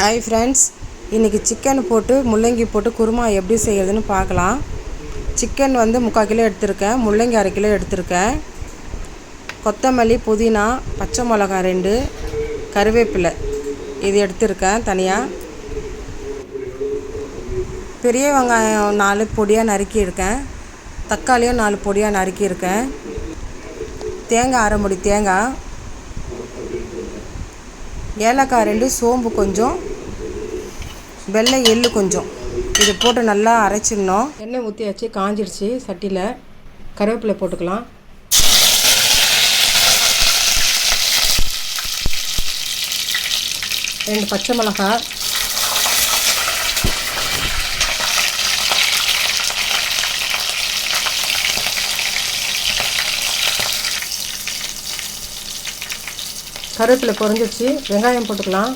Hi friends இன்றைக்கி chicken போட்டு முள்ளங்கி போட்டு குருமா எப்படி செய்யறதுன்னு பார்க்கலாம். சிக்கன் வந்து முக்கால் கிலோ எடுத்திருக்கேன். முள்ளங்கி அரை கிலோ எடுத்திருக்கேன். கொத்தமல்லி புதினா பச்சை மிளகாய் ரெண்டு கருவேப்பிலை. இது எடுத்திருக்கேன் தனியாக பெரிய வெங்காயம் நாலு பொடியாக நறுக்கியிருக்கேன். தக்காளியும் நாலு பொடியாக நறுக்கியிருக்கேன். தேங்காய் அரை முடி தேங்காய். ஏலக்காய் ரெண்டு சோம்பு கொஞ்சம் வெள்ளை எள்ளு கொஞ்சம். இது போட்டு நல்லா அரைச்சிடணும். எண்ணெய் ஊற்றியாச்சு காஞ்சிடுச்சு சட்டியில். கருவேப்பிலை போட்டுக்கலாம். ரெண்டு பச்சை மிளகாய். கருவேப்பிலை பொறிஞ்சிச்சு வெங்காயம் போட்டுக்கலாம்.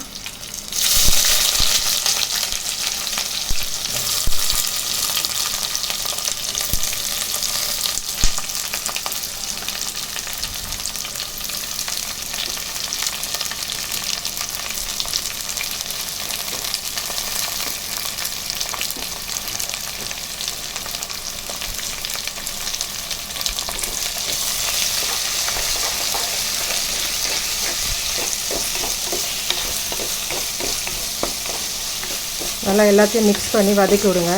நல்லா எல்லாத்தையும் மிக்ஸ் பண்ணி வதக்கி விடுங்க.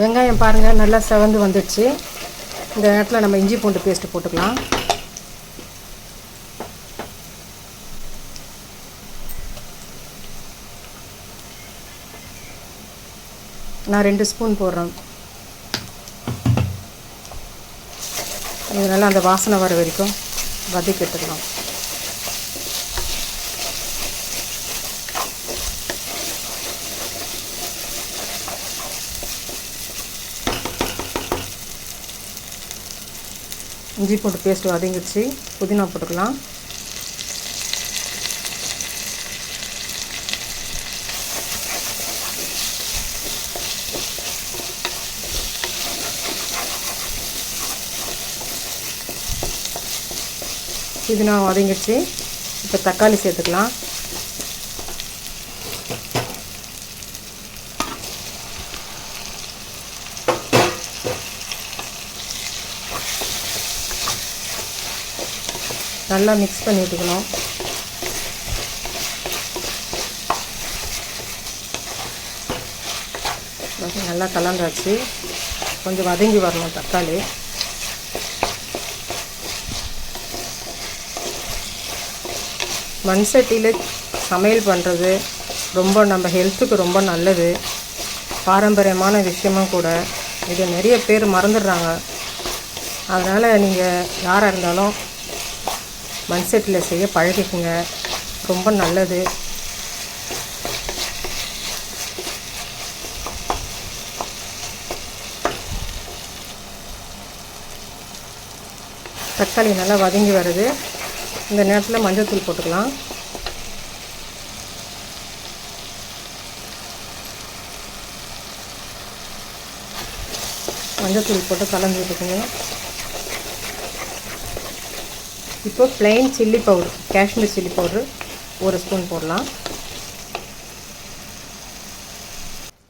வெங்காயம் பாருங்கள் நல்லா செவந்து வந்துடுச்சு. இந்த நேரத்தில் நம்ம இஞ்சி பூண்டு பேஸ்ட்டு போட்டுக்கலாம். நான் ரெண்டு ஸ்பூன் போடுறேன். இது நல்லா அந்த வாசனை வர வரைக்கும் வதக்கி எடுத்துக்கலாம் இஞ்சி போட்டு பேஸ்ட் வதங்கிடுச்சு. புதினா போட்டுக்கலாம். புதினா வதங்கிடுச்சு. இப்போ தக்காளி சேர்த்துக்கலாம். நல்லா மிக்ஸ் பண்ணி விட்டுக்கணும். நல்லா கலந்தாச்சு. கொஞ்சம் வதங்கி வரணும் தக்காளி. மண் சட்டியில் சமையல் பண்ணுறது ரொம்ப நம்ம ஹெல்த்துக்கு ரொம்ப நல்லது. பாரம்பரியமான விஷயமும் கூட. இது நிறைய பேர் மறந்துடுறாங்க. அதனால் நீங்கள் யாராக இருந்தாலும் மண் செட்டில் செய்ய பழகிக்குங்க. ரொம்ப நல்லது. தக்காளி நல்லா வதங்கி வருது. இந்த நேரத்தில் மஞ்சள்தூள் போட்டுக்கலாம். மஞ்சள்தூள் போட்டு கலந்து விட்டுக்கணும் இப்போ plain chilli powder Kashmir chilli powder ஒரு ஸ்பூன் போடலாம்.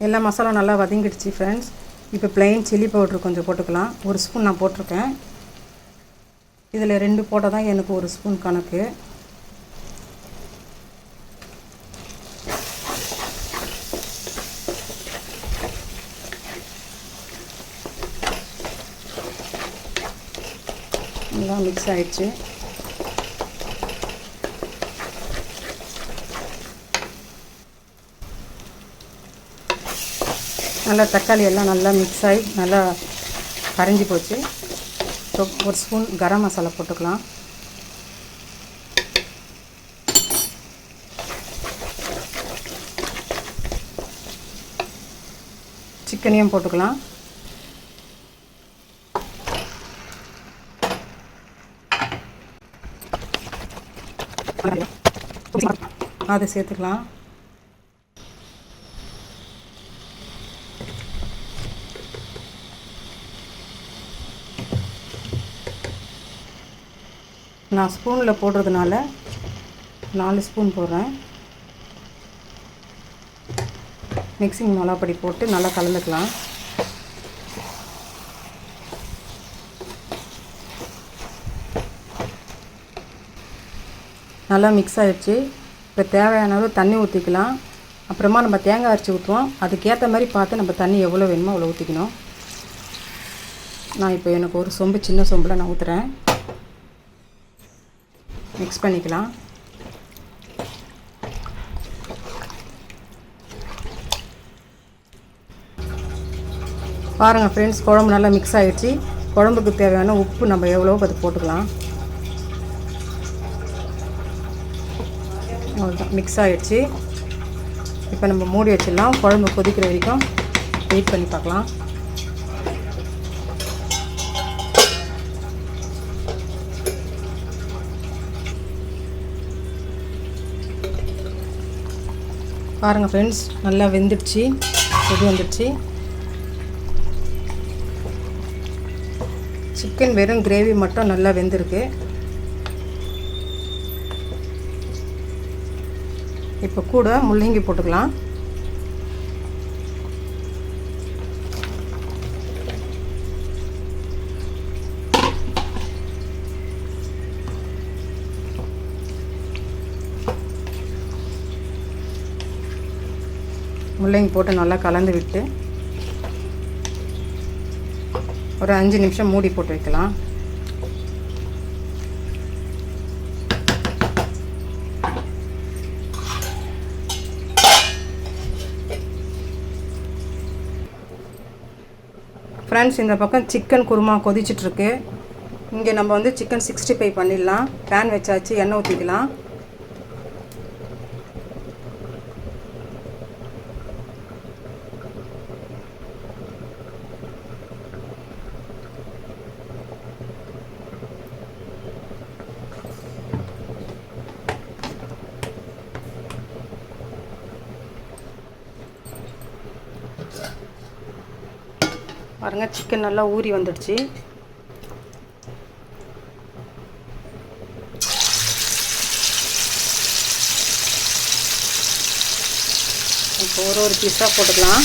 எல்லா மசாலா நல்லா வதங்கிடுச்சு ஃப்ரெண்ட்ஸ் இப்போ ப்ளைன் சில்லி பவுடர் கொஞ்சம் போட்டுக்கலாம். ஒரு ஸ்பூன் நான் போட்டிருக்கேன். இதில் ரெண்டு போட்டால் தான் எனக்கு ஒரு ஸ்பூன் கணக்கு. நல்லா மிக்ஸ் ஆயிடுச்சு. நல்லா தக்காளி எல்லாம் நல்லா மிக்ஸ் ஆகி நல்லா கரைஞ்சி போச்சு. ஸோ ஒரு ஸ்பூன் கரம் மசாலா போட்டுக்கலாம். சிக்கனையும் போட்டுக்கலாம். அதை சேர்த்துக்கலாம். நான் ஸ்பூனில் போடுறதுனால நாலு ஸ்பூன் போடுறேன். மிக்சிங் மிளகாப்பொடி போட்டு நல்லா கலந்துக்கலாம். நல்லா மிக்ஸ் ஆகிடுச்சு இப்போ தேவையான அளவு தண்ணி ஊற்றிக்கலாம் அப்புறமா நம்ம தேங்காய் அரைச்சி ஊற்றுவோம் அதுக்கேற்ற மாதிரி பார்த்து நம்ம தண்ணி எவ்வளோ வேணுமோ அவ்வளோ ஊற்றிக்கணும் நான் இப்போ எனக்கு ஒரு சொம்பு சின்ன சொம்பில் நான் ஊற்றுறேன் மிக்ஸ் பண்ணிக்கலாம். பாருங்கள் ஃப்ரெண்ட்ஸ் குழம்பு நல்லா மிக்ஸ் ஆகிடுச்சு குழம்புக்கு தேவையான உப்பு நம்ம எவ்வளோ அது போட்டுக்கலாம். அவ்வளோதான் மிக்ஸ் ஆகிடுச்சு இப்போ நம்ம மூடி வச்சிடலாம். குழம்பு கொதிக்கிற வரைக்கும் வெயிட் பண்ணி பார்க்கலாம். பாருங்கள் ஃப்ரெண்ட்ஸ் நல்லா வெந்துடுச்சு. கொதி வந்துடுச்சு. சிக்கன் வெறும் கிரேவி மட்டும் நல்லா வெந்திருக்கு. இப்போ கூட முள்ளங்கி போட்டுக்கலாம். உருளையும் போட்டு நல்லா கலந்து விட்டு ஒரு அஞ்சு நிமிஷம் மூடி போட்டு வைக்கலாம். ஃப்ரெண்ட்ஸ் இந்த பக்கம் சிக்கன் குருமா கொதிச்சிட்ருக்கு இங்கே நம்ம வந்து சிக்கன் சிக்ஸ்டி ஃபைவ் பண்ணிடலாம். பேன் வச்சாச்சு எண்ணெய் ஊற்றிக்கலாம் பாருங்கள் சிக்கன் நல்லா ஊறி வந்துடுச்சு. இப்போ ஒரு ஒரு பீஸாக போட்டுக்கலாம்.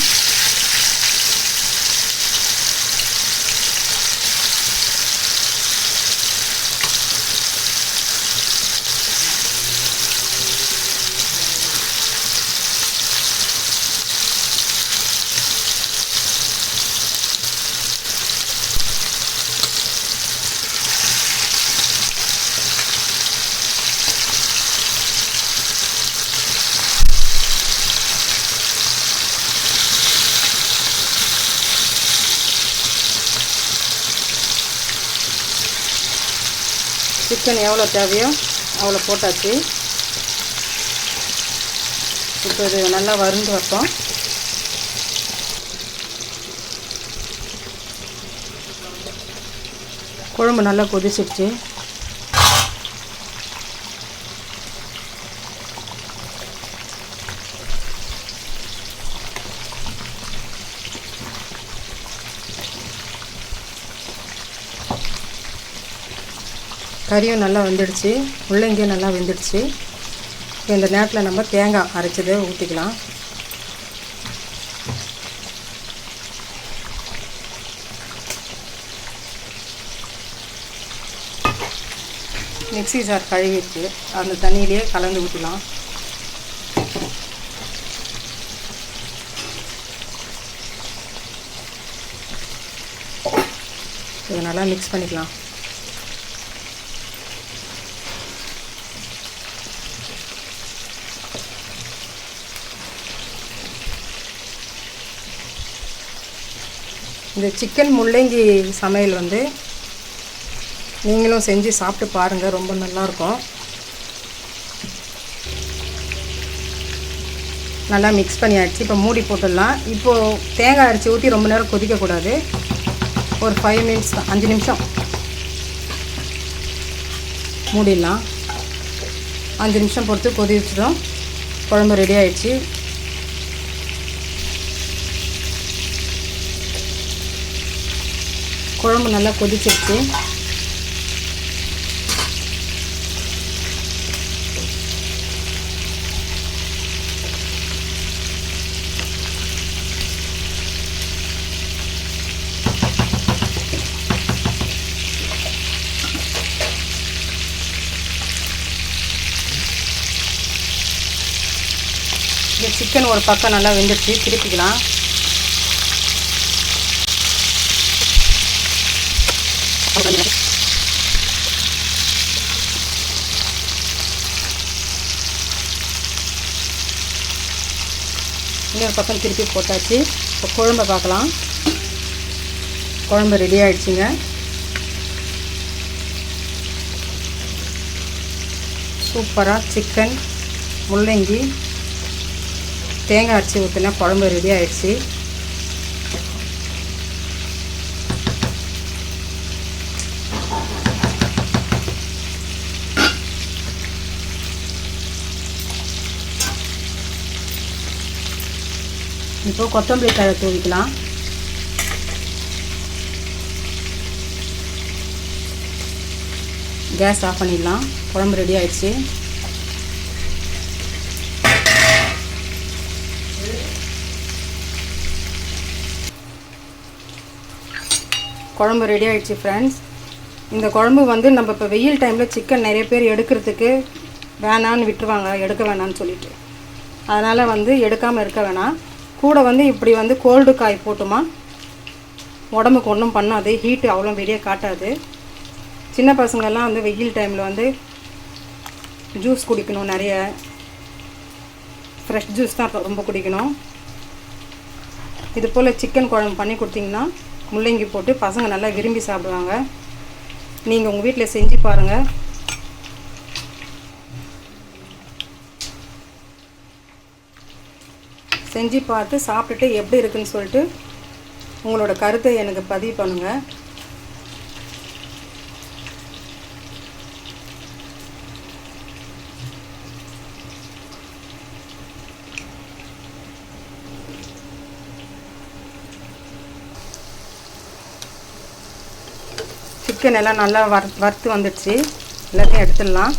சிக்கன் எவ்வளோ தேவையோ அவ்வளோ போட்டாச்சு. இப்போ இது நல்லா வருந்து வைப்போம். குழம்பு நல்லா கொதிச்சிடுச்சு கறியும் நல்லா வெந்துடுச்சு முள்ளங்கியும் நல்லா வெந்துடுச்சு. இந்த நேரத்தில் நம்ம தேங்காய் அரைச்சதை ஊற்றிக்கலாம் மிக்ஸி ஜார் கழுவிட்டு அந்த தண்ணியிலே கலந்து ஊற்றலாம் இதை நல்லா மிக்ஸ் பண்ணிக்கலாம். இந்த சிக்கன் முள்ளங்கி சமையல் வந்து நீங்களும் செஞ்சு சாப்பிட்டு பாருங்கள் ரொம்ப நல்லாயிருக்கும். நல்லா மிக்ஸ் பண்ணியாச்சு. இப்போ மூடி போட்டுடலாம். இப்போது தேங்காய் அரைச்சி ஊற்றி ரொம்ப நேரம் கொதிக்கக்கூடாது. ஒரு ஃபைவ் மினிட்ஸ் தான் அஞ்சு நிமிஷம் மூடிடலாம். அஞ்சு நிமிஷம் பொறுத்து கொதி வச்சிடும். குழம்பு ரெடி ஆகிடுச்சி குழம்பு நல்லா கொதிச்சிருச்சு. இந்த சிக்கன் ஒரு பக்கம் நல்லா வெந்துடுச்சு திருப்பிக்கலாம். இன்னொரு பக்கம் திருப்பி போட்டாச்சு. இப்போ குழம்ப பார்க்கலாம். குழம்பு ரெடி ஆகிடுச்சிங்க சூப்பராக சிக்கன் முள்ளங்கி தேங்காய் அரைச்சி ஊற்றினா குழம்பு ரெடி ஆகிடுச்சி இப்போ கொத்தமல்லி தழை தூவிக்கலாம். கேஸ் ஆஃப் பண்ணிடலாம். குழம்பு ரெடி ஆயிடுச்சு. குழம்பு ரெடி ஆயிடுச்சு ஃப்ரெண்ட்ஸ் இந்த குழம்பு வந்து நம்ம இப்போ வெயில் டைமில் சிக்கன் நிறைய பேர் எடுக்கிறதுக்கு வேணான்னு விட்டுருவாங்க எடுக்க வேணான்னு சொல்லிட்டு. அதனால் வந்து எடுக்காமல் இருக்க வேணாம். கூட வந்து இப்படி வந்து கோல்டு காய் போட்டுமா? உடம்புக்கு ஒன்றும் பண்ணாது ஹீட்டு அவ்வளோ வெளியே காட்டாது. சின்ன பசங்கள்லாம் வந்து வெயில் டைமில் வந்து ஜூஸ் குடிக்கணும் நிறைய. ஃப்ரெஷ் ஜூஸ் தான் ரொம்ப குடிக்கணும். இது போல் சிக்கன் குழம்பு பண்ணி கொடுத்தீங்கன்னா முள்ளங்கி போட்டு பசங்க நல்லா விரும்பி சாப்பிடுவாங்க. நீங்கள் உங்கள் வீட்டில் செஞ்சு பாருங்கள் செஞ்சு பார்த்து சாப்பிட்டுட்டு எப்படி இருக்குன்னு சொல்லிட்டு உங்களோட கருத்தை எனக்கு பதிவு பண்ணுங்கள் சிக்கன் எல்லாம் நல்லா வர் வறுத்து வந்துடுச்சு. எல்லாத்தையும் எடுத்துடலாம்.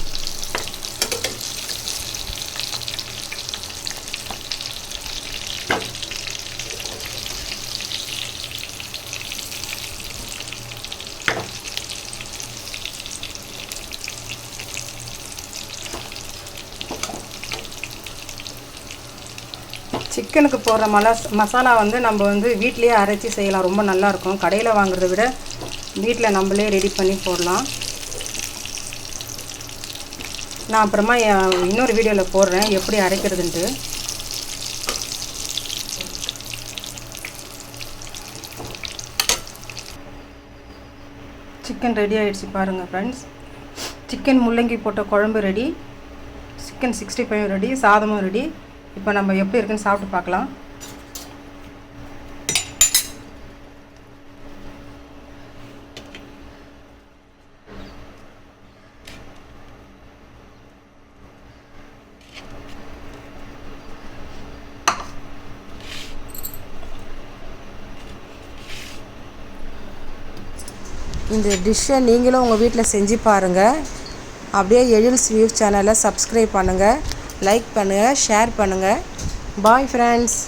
சிக்கனுக்கு போடுற மலா மசாலா வந்து நம்ம வந்து வீட்டிலேயே அரைச்சி செய்யலாம். ரொம்ப நல்லாயிருக்கும். கடையில் வாங்குறத விட வீட்டில் நம்மளே ரெடி பண்ணி போடலாம். நான் அப்புறமா என் இன்னொரு வீடியோவில் போடுறேன். எப்படி அரைக்கிறதுன்ட்டு. சிக்கன் ரெடி ஆகிடுச்சு பாருங்கள் ஃப்ரெண்ட்ஸ் சிக்கன் முள்ளங்கி போட்ட குழம்பு ready chicken sixty five ready சாதமும் ரெடி இப்போ நம்ம எப்படி இருக்குன்னு சாப்பிட்டு பார்க்கலாம். இந்த டிஷ்ஷை நீங்களும் உங்கள் வீட்டில் செஞ்சு பாருங்கள் அப்படியே எழில்ஸ் வியூ சேனலை சப்ஸ்கிரைப் பண்ணுங்கள் லைக் பண்ணுங்கள் ஷேர் பண்ணுங்கள் பாய் ஃப்ரெண்ட்ஸ்.